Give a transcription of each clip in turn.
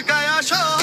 gaya sho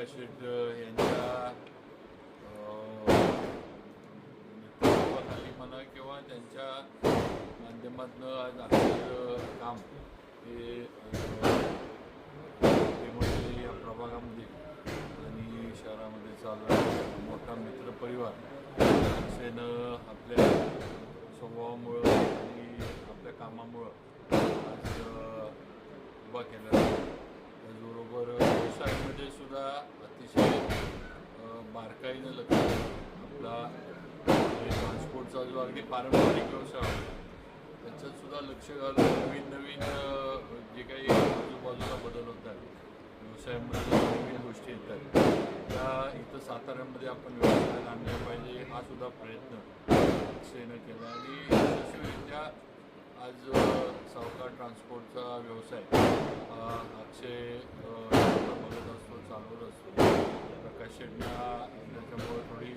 प्रकाश शेट यांच्या अ, नेतृत्वाखाली म्हणा किंवा त्यांच्या माध्यमातून आज आपलं काम हे मध्ये या प्रभागामध्ये आणि शहरामध्ये चालू आहे मोठा मित्रपरिवार असेनं आपल्या स्वभावामुळं आणि आपल्या कामामुळं आज उभा केला आहे. सुद्धा अतिशय बारकाईनं लक्ष आपला ट्रान्सपोर्टचा जो अगदी पारंपरिक व्यवसाय होता त्याच्यात सुद्धा लक्ष घालून नवीन नवीन जे काही आजूबाजूला बदल होत आहेत व्यवसायामध्ये नवीन गोष्टी येतात त्या इथं साताऱ्यामध्ये आपण व्यवसायात आणल्या पाहिजे हा सुद्धा प्रयत्न सेनं केला आणि यशस्वीरित्या आज सावकार ट्रान्सपोर्टचा व्यवसाय प्रकाश शेट्टी त्याच्यामुळे थोडी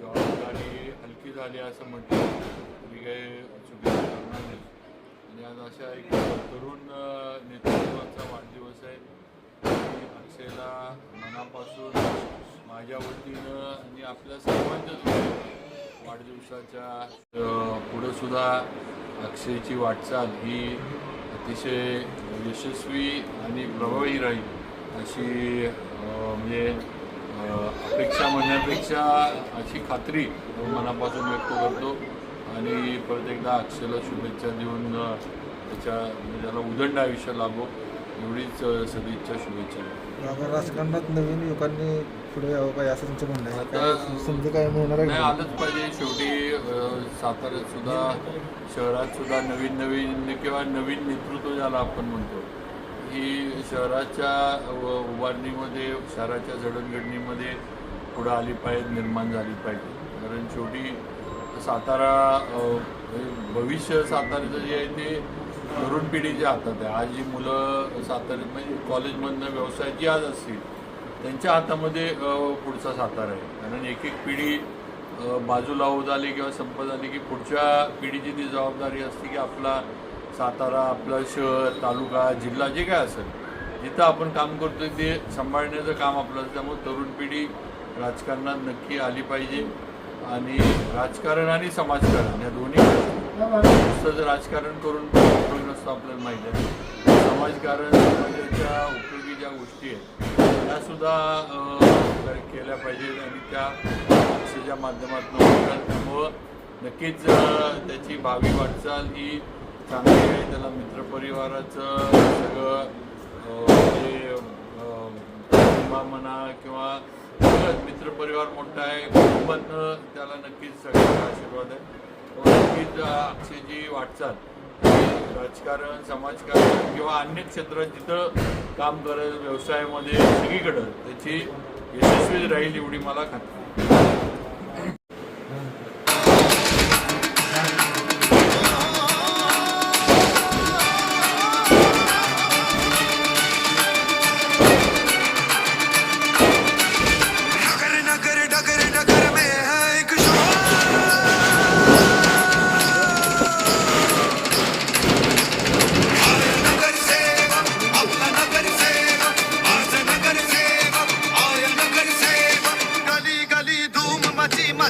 जबाबदारी हलकी झाली असं म्हटलं. तरी काही चुकीचं करणार नाही. आणि आज अशा एक तरुण नेतृत्वाचा वाढदिवस आहे. अक्षयला मनापासून माझ्या वतीनं आणि आपल्या सर्वांच्याच वाढदिवसाच्या पुढंसुद्धा अक्षयची वाटचाल ही अतिशय यशस्वी आणि प्रभावी राहील अशी म्हणजे अपेक्षा म्हणण्यापेक्षा अशी खात्री मनापासून व्यक्त करतो. आणि परत एकदा अक्षयला शुभेच्छा देऊन त्याच्या म्हणजे त्याला उदंड आयुष्य लाभो एवढीच सदिच्छा शुभेच्छा राजकारणात नवीन युवकांनी पुढे यावं काय असं तुमचं म्हणणं आहे? काय आता- संधी काय मिळणार आहे? आलंच पाहिजे. शेवटी साताऱ्यात सुद्धा शहरात सुद्धा नवीन नवीन किंवा नवीन नेतृत्व ज्याला आपण म्हणतो शहराच्या व उभारणीमध्ये शहराच्या जडणघडणीमध्ये पुढं आली पाहिजे निर्माण झाली पाहिजे. कारण शेवटी सातारा भविष्य साताऱ्याचं जे आहे ते तरुण पिढीच्या हातात आहे. आज जी मुलं साताऱ्यात म्हणजे कॉलेजमधनं व्यवसाय जी आज असतील त्यांच्या हातामध्ये पुढचा सातारा आहे. कारण एक एक पिढी बाजूला होत आली किंवा संपत आली की पुढच्या पिढीची ती जबाबदारी असते की आपला सातारा आपलं शहर तालुका जिल्हा जे काय असेल जिथं आपण काम करतोय ते सांभाळण्याचं काम आपलं असतं. त्यामुळे तरुण पिढी राजकारणात नक्की आली पाहिजे. आणि राजकारण आणि समाजकारण या दोन्ही नुसतं जर राजकारण करून उपयोग नसतं आपल्याला माहिती आहे. समाजकारण समाजाच्या उपयोगी ज्या गोष्टी आहेत त्या सुद्धा केल्या पाहिजेत आणि त्या पक्षाच्या माध्यमातून होतात. त्यामुळं नक्कीच त्याची भावी वाटचाल ही चांगली आहे. त्याला मित्रपरिवाराचं सगळं म्हणा किंवा मित्रपरिवार मोठा आहे कुटुंबातनं त्याला नक्कीच सगळ्यांचा आशीर्वाद आहे. नक्कीच अ, अक्षयची वाटचाल. राजकारण समाजकारण किंवा अन्य क्षेत्रात जिथं काम करेल व्यवसायामध्ये सगळीकडं त्याची यशस्वी राहील एवढी मला खात्री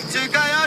中華よ。